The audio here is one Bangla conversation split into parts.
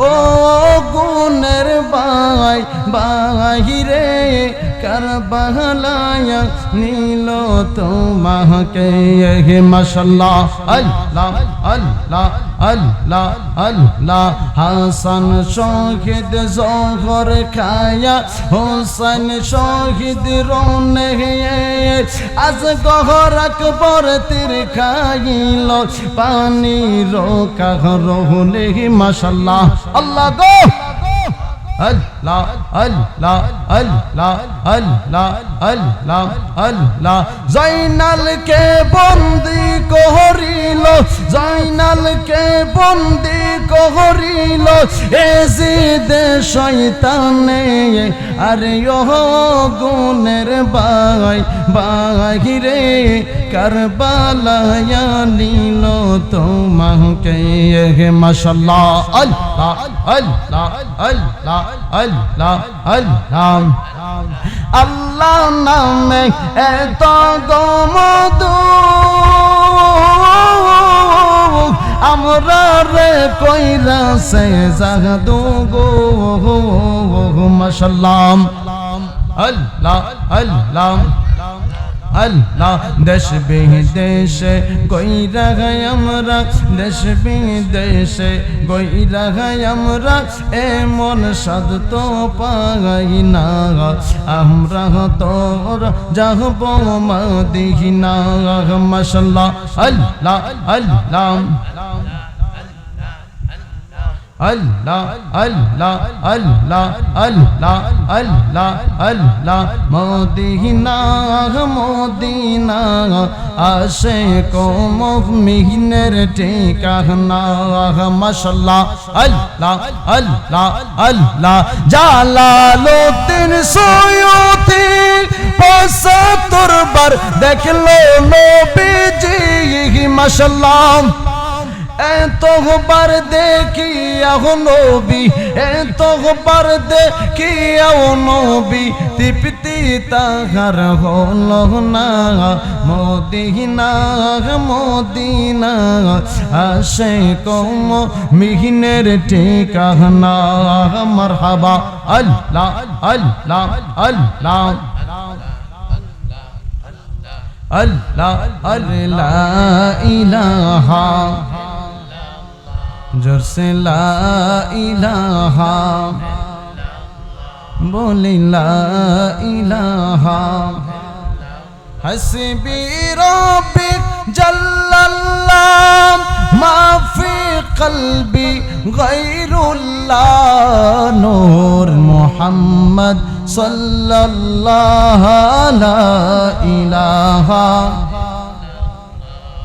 ও গুণের বাই বাহিরে কারবালায়া নীল তোমাকে হে মাশাল্লাহ আল্লাহ আল্লাহ। আল্লাহ আল্লাহ, হাসান শহীদ জহর খায়া, হোসেন শহীদ রনে আজ গহর আকবর তীর খাইল, পানি রোকা রহলে মাশাল্লাহ, আল্লাহ গো, আল্লাহ লা, আল লা আল লা আল লা আল লা আল, লা। জয়নাল কে বন্দি কহরিল জয়নাল কে বন্দি কহরিল। এ জিদে শয়তানে, আরে ওহ গুনের বাই বাই রে কারবালায়া নীল তোমাকে। মাশাল্লাহ আল্লাহ আল্লাহ আল্লাহ আল্লাহ। আল্লাহ আল্লাহ নামে এত গমদু আমরা রে কইরা সে জাগদু গো মাশাল্লাহ আল্লাহ আল্লাহ আল্লাহ দেশ বিদেশে গইরা গাই আমরা, দেশ বিদেশে গইরা গাই আমরা এমন সাদ তো পাই না। আমরা তোর যাহব Medina mashallah, Allah Allah. Allah Allah Allah Allah Allah Allah. Medina Medina, আসে কম মিহিনের ঠিকানা। মাশাল্লাহ, আল্লাহ আল্লাহ আল্লাহ। জালালুদ্দিন সৈয়দি পঁচাত্তর বার দেখল নবীজি, মাশাল্লাহ। এতবার দেখি নবী এতবার দেখি নবী তৃপ্তি তাহার হল না মদিনা মদিনা আসে কম মিহিনের ঠিকানা মারহাবা আল্লাহ আল্লাহ আল্লাহ আল্লাহ আল্লাহ ইলাহা জোরসে ইলাহা। বলি ইলাহা। হসবি রবি জল্লাল্লাহ, মাফি কলবি গৈরুল্লাহ নূর মোহাম্মদ সাল্লাল্লাহ লা ইলাহা।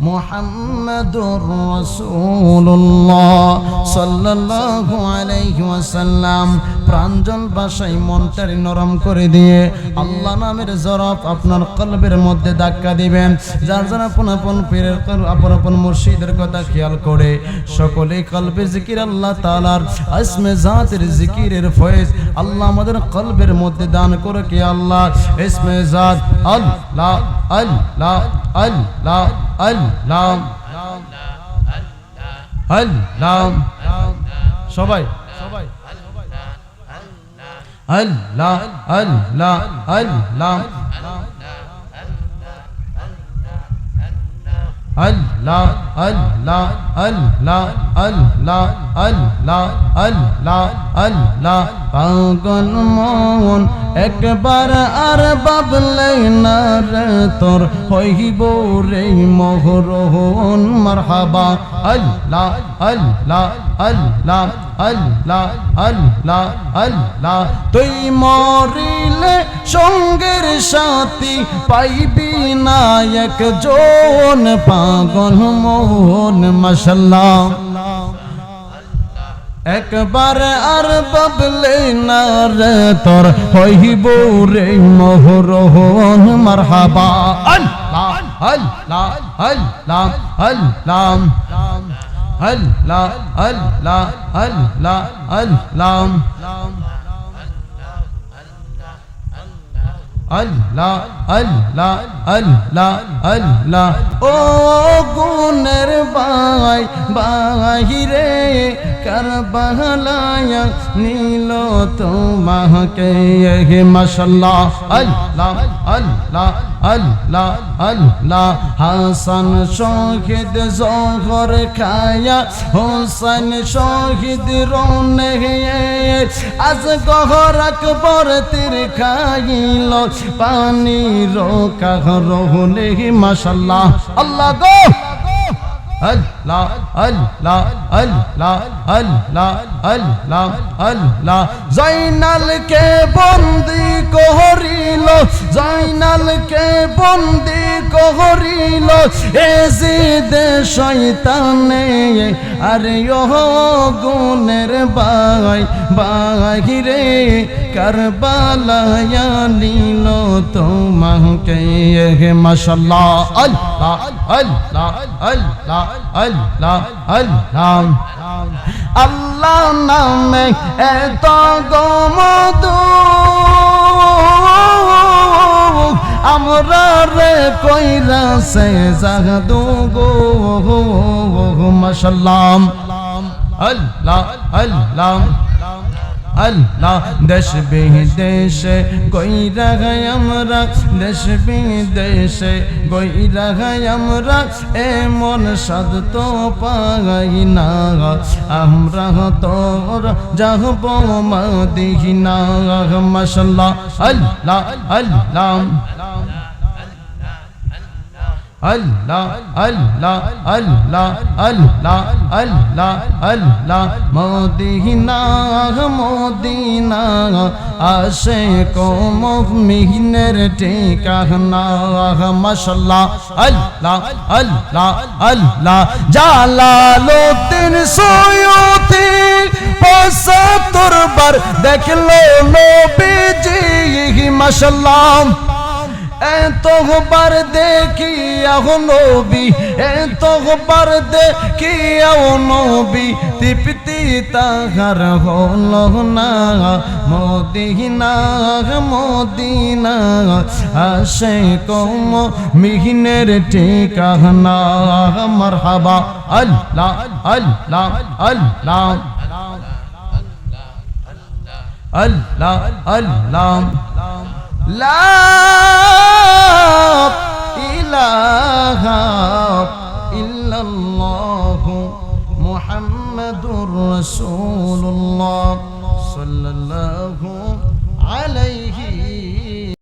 محمد رسول الله صلى الله عليه وسلم প্রাঞ্জল ভাষায় মনটারি নরম করে দিয়ে আল্লাহ নামের জরফ আপনার কলবের মধ্যে ধাক্কা দিবেন, যার যার আপন আপন পীরের আপন আপন মুর্শিদের কথা খেয়াল করে। সকলে কলবের জিকির আল্লাহ তালার আসমে জাতের জিকিরের ফয়েজ। আল্লাহ আমাদের কলবের মধ্যে দান করে কি আল্লাহ? ইসমে জাত আল্লাহ আল্লাহ আল্লাহ আল্লাহ আল্লাহ সবাই। সবাই আল্লাহ আল্লাহ আল্লাহ আল্লাহ আল্লাহ আল্লাহ আল্লাহ আল্লাহ আল্লাহ আল্লাহ পাগল মন, একবার আর বাবলে না রে তোর, হইব রে মোহরোহন, মারহাবা। আল্লাহ আল্লাহ আল্লাহ আল্লাহ আল্লাহ আল্লাহ। তুই মরিলে সঙ্গের সাথী পাইবি না একজন পাগল মোহন মশাল্লাহ একবার আর বাবলে না রে তোর, হইব রে মোহরোহন মারহাবা। আল্লাহ আল্লাহ আল্লাহ আল্লাহ। আল্লাহ আল্লাহ আল্লাহ আল্লাহ। আল্লাহ আল্লাহ আল্লাহ আল্লাহ। ও গুনের বাই বাহিরে কারবালায়া নীল তোমাকে, হে মাশাল্লাহ। আল্লাহ আল্লাহ আল্লাহ আল্লাহ, হাসান শহীদ জহর খায়া, হোসেন শহীদ রোনে আজ গহর আকবর তীর খাইল, পানি রোকা রোহনে মাশাল্লাহ আল্লাহ গো, আল্লাহ লা আল লা আল লা আল লা আল লা আল লা। জাইনাল কে বন্দি কোহরিল জাইনাল কে বন্দি কোহরিল। এ জিদে শয়তানে, আরে ওহ গুনের বাই, বাহিরে কারবালায়া নীল তোমাকে। মাশাল্লাহ, আল্লাহ আল্লাহ আল্লাহ আল্লাহ আল্লাহ আল্লাহ নামে এত গমদু আমরা রে কইরা সে জাদু গো। মাশাল্লাহ। আল্লাহ আল্লাহ। আল্লাহ দেশ বিদেশে গইরা গায় আমরা, দেশ বিদেশে গইরা গায় আমরা, এমন সাদ তো পাই না। আমরা তোর যাহব মদিনা মাশাল্লাহ, আল্লাহ আল্লাহ। আল্লাহ আল্লাহ আল্লাহ আল্লাহ আল্লাহ আল্লাহ। মদিনা মদিনা, আসে কম মিহিনের ঠিকানা। মাশাল্লাহ, আল্লাহ আল্লাহ আল্লাহ। জালালুদ্দিন সৈয়দি পঁচাত্তর বার দেখল নবীজি, মাশাল্লাহ। এতবার দেখি নবী, এতবার দেখি নবী, তৃপ্তি তাহার হল না। মদিনা মদিনা আসে কম মিহিনের ঠিকানা। মারহাবা, আল্লাহ আল্লাহ আল্লাহ। আল্লাহ আল্লাহ لا